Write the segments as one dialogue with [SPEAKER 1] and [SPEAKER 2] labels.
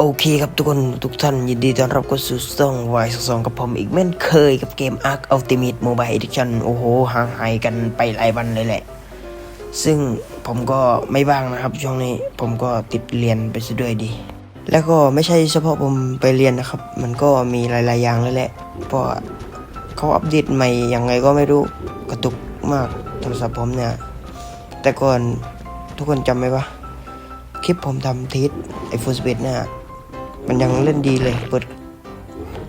[SPEAKER 1] โอเคครับทุกคนทุกท่านยินดีต้อนรับเข้าสู่ช่องวายสองกับผมอีกเหมือนเคยกับเกม Ark Ultimate Mobile Edition โอ้โหห่างหายกันไปหลายวันเลยแหละ ซึ่งผมก็ไม่ว่างนะครับ ช่วงนี้ผมก็ติดเรียนไปซะด้วยดี แล้วก็ไม่ใช่เฉพาะผมไปเรียนนะครับ มันก็มีหลาย ๆ อย่างเลยแหละเพราะเขาอัปเดตใหม่ยังไงก็ไม่รู้กระตุกมากโทรศัพท์ผมเนี่ยแต่ก่อนทุกคนจำไหมว่าคลิปผมทำทีสไอโฟนสเปเนี่ย มันยังเล่นดีเลย เปิด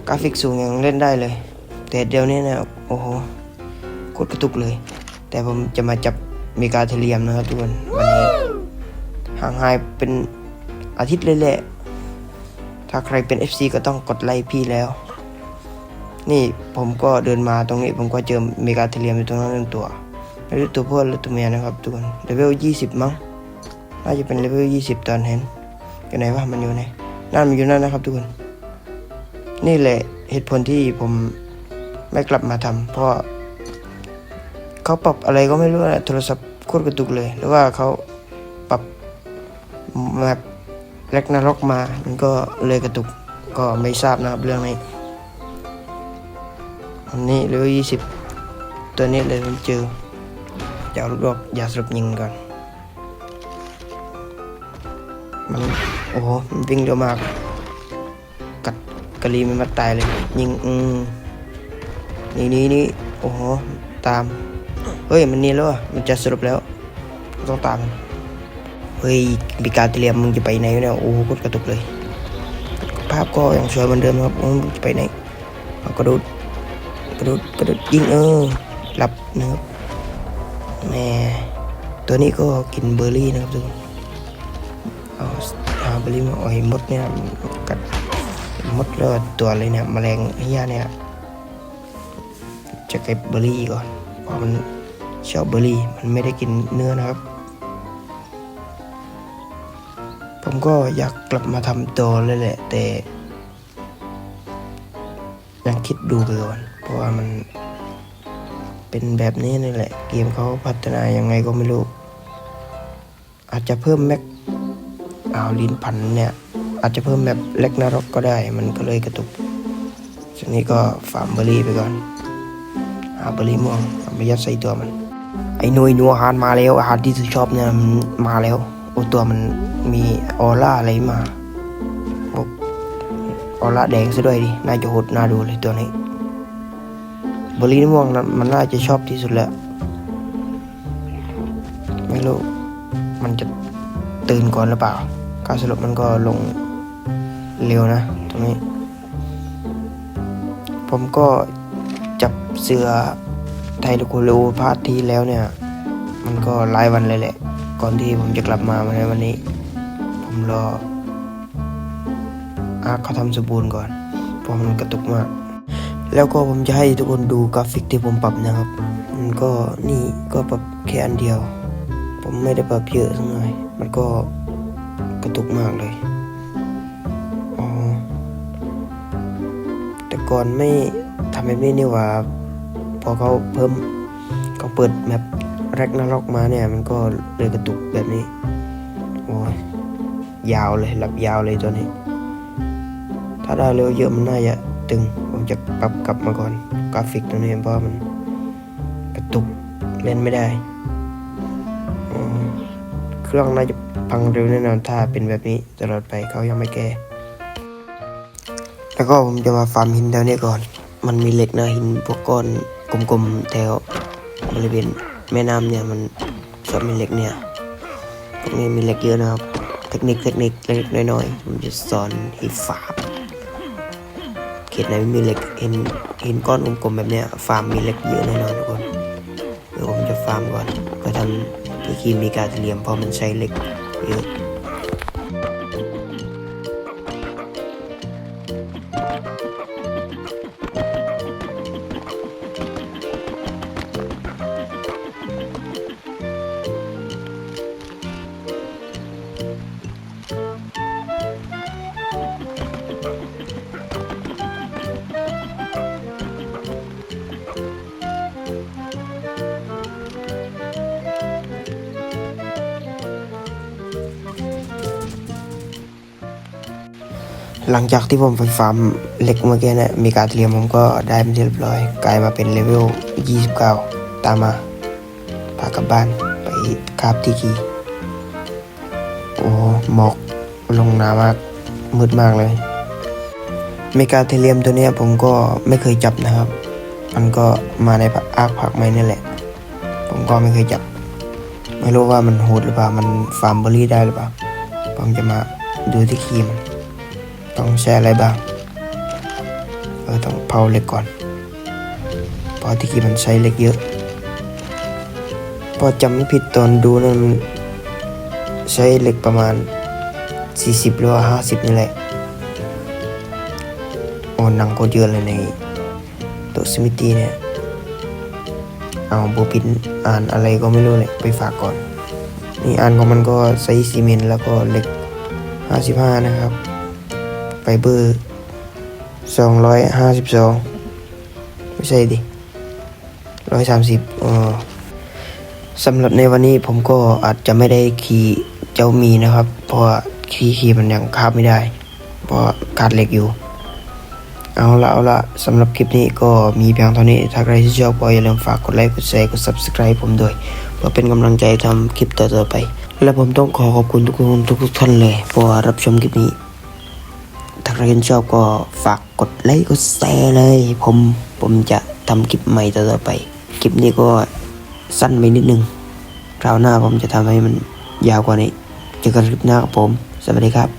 [SPEAKER 1] กราฟิกสูงยังเล่นได้เลย แต่เดี๋ยวนี้นี่ยโอ้โหโคตรกระตุกเลย แต่ผมจะมาจับเมกาเทเรียมนะครับทุกคนวันนี้ห่างหายเป็นอาทิตย์เลยแหละ ถ้าใครเป็น FC ก็ต้องกดไลค์พี่แล้ว นี่ผมก็เดินมาตรงนี้ผมก็เจอเมกาเทเรียมอยู่ตรงนั้นหนึ่งตัวไม่รู้ตัวผู้หรือตัวเมียนะครับทุกคนเลเวล20 มั้งน่าจะเป็นเลเวล20 ตอนเห็นอยู่ไหนวะมันอยู่ไหน นั่นมันอยู่นั่นนะครับ ทุกคน นี่แหละเหตุผลที่ผมไม่กลับมาทำเพราะเขาปรับอะไรก็ไม่รู้นะโทรศัพท์โคตรกระตุกเลย หรือว่าเขาปรับแบบแรกนรกมา มันก็เลยกระตุกก็ไม่ทราบนะครับเรื่องนี้อันนี้เลเวล20ตัวนี้เลยผมเจอจะเอาลูกดอกยาสลบยิงก่อน มันโอ้โหมันวิ่งเร็วมาก กัดกะลีมันมาตายเลย ยิงอืมนี่นี่นี่โอ้โหตาม เฮ้ยมันนี่แล้วมันจะสรุปแล้ว ต้องตาม เฮ้ยมีการเตรียมมึงจะไปไหนเนี่ยโอ้โหกดกระตุกเลย ภาพก็ยังสวยเหมือนเดิมครับมึงจะไปไหนเอากระโดดกระโดดกระโดดยิงเออรับนะครับแหม่ตัวนี้ก็กินเบอร์รี่นะครับทุกคน บริมาอ่อยมดเนี่ยกัดมดแล้วตัวอะไรเนี่ยแมลงเฮียเนี่ยจะเก็บเบอร์รี่ก่อนเพราะมันชอบเบอร์รี่ มันไม่ได้กินเนื้อนะครับ ผมก็อยากกลับมาทำตัวเลยแหละ แต่ ยังคิดดูไปก่อน เพราะว่ามันเป็นแบบนี้นี่แหละ เกมเขาพัฒนายังไงก็ไม่รู้ อาจจะเพิ่มแม็ก เอาลิ้นพันเนี่ย อาจจะเพิ่มแบบเล็กนรกก็ได้ มันก็เลยกระตุกช่งนี้ก็ฟามเบอร์รี่ไปก่อนหาเบอร์รี่ม่วงเอาไปยัดใส่ตัวมัน ไอ้หน่วยนัวอาหารมาแล้วอาหารที่สุดชอบเนี่ยมันมาแล้วโอ้ตัวมันมีออร่าอะไรมาอออร่าแดงซะด้วยดิน่าจะหดน่าดูเลยตัวนี้เบอร์รี่ม่วงนั้นมันน่าจะชอบที่สุดแล้วไม่รู้มันจะตื่นก่อนหรือเปล่า การสรุปมันก็ลงเร็วนะตรงนี้ ผมก็จับเสือไทยลูกูรูพาร์ทที่แล้วเนี่ย มันก็หลายวันเลยแหละ ก่อนที่ผมจะกลับมาในวันนี้ ผมรออาร์คเขาทำสมบูรณ์ก่อนเพราะมันกระตุกมาก แล้วก็ผมจะให้ทุกคนดูกราฟิกที่ผมปรับนะครับมันก็นี่ก็ปรับแค่อันเดียว ผมไม่ได้ปรับเยอะสักหน่อย มันก็ ระตุกมากเลย อ๋อ แต่ก่อนไม่ทำแบบนี้นี่ว่า พอเขาเพิ่มเขาเปิดแมปแร็กนาล็อกมาเนี่ย มันก็เลยกระตุกแบบนี้ โอ้ยยาวเลยหลับยาวเลยตัวนี้ ถ้าได้เร็วเยอะมันน่าจะตึง ผมจะปรับกลับมาก่อน กราฟิกตัวนี้เพราะมันกระตุกเล่นไม่ได้ เครื่องน่าจะ พังเร็วแน่นอนถ้าเป็นแบบนี้ตลอดไปเขายังไม่แก้ แล้วก็ผมจะมาฟาร์มหินแถวนี้ก่อน มันมีเหล็กนะหินพวกก้อนกลมๆแถวบริเวณแม่น้ำเนี่ยมันชอบมีเหล็กเนี่ยพวกนี้มีเหล็กเยอะนะครับ เทคนิคเทคนิคเล็กน้อยๆผมจะสอนให้ฟาร์มเขตไหนไม่มีเหล็กเห็นเห็นก้อนกลมๆแบบเนี้ยฟาร์มมีเหล็กเยอะแน่นอนทุกคนเดี๋ยวผมจะฟาร์มก่อนก็ทำพิธีมีการเตรียมเพราะมันใช้เหล็ก เหลังจากที่ผมไปฟาร์มเหล็กเมื่อกี้นี่ยมีการเตรียมผมก็ได้เป็นเรียบร้อย กลายมาเป็นเลเวล 29 ตามมาพากลับบ้านไปคาบที่กีโอ้หมอกลงหนามากมืดมากเลยเมกาเทเรียมตัวเนี้ยผมก็ไม่เคยจับนะครับ มันก็มาในอาร์คผักไม้นี่แหละ ผมก็ไม่เคยจับ ไม่รู้ว่ามันโหดหรือเปล่า มันฟาร์มเบอรี่ได้หรือเปล่า ผมจะมาดูที่คีมัน ต้องใช้อะไรบ้างเออต้องเผาเหล็กก่อน เพราะที่คีย์มันใช้เหล็กเยอะ พอจำไม่ผิดตอนดูนั้นใช้เหล็กประมาณ 40 หรือว่า50 นี่แหละโอ้หนังโคตรเยอะเลยในตัวสมิตีเนี่ย เอาบูปินอ่านอะไรก็ไม่รู้เลยไปฝากก่อน นี่อ่านของมันก็ใช้ซีเมนต์แล้วก็เหล็ก 55 นะครับ เบอร์252ไม่ใช่ดิ130เออสำหรับในวันนี้ผมก็อาจจะไม่ได้ขี่เจ้ามีนะครับ เพราะขี่ขี่มันยังคาบไม่ได้ เพราะขาดเหล็กอยู่ เอาละเอาละสำหรับคลิปนี้ก็มีเพียงเท่านี้ ถ้าใครที่ชอบก็อย่าลืมฝากกดไลค์กดแชร์กด subscribe ผมด้วย เพื่อเป็นกำลังใจทำคลิปต่อๆไป และผมต้องขอขอบคุณทุกคนทุกท่านเลยเพราะรับชมคลิปนี้ ถ้าใครชอบก็ฝากกดไลค์กดแชร์เลย ผมผมจะทำคลิปใหม่ต่อไป คลิปนี้ก็สั้นไปนิดนึงคราวหน้าผมจะทำให้มันยาวกว่านี้ เจอกันคลิปหน้ากับผม สวัสดีครับ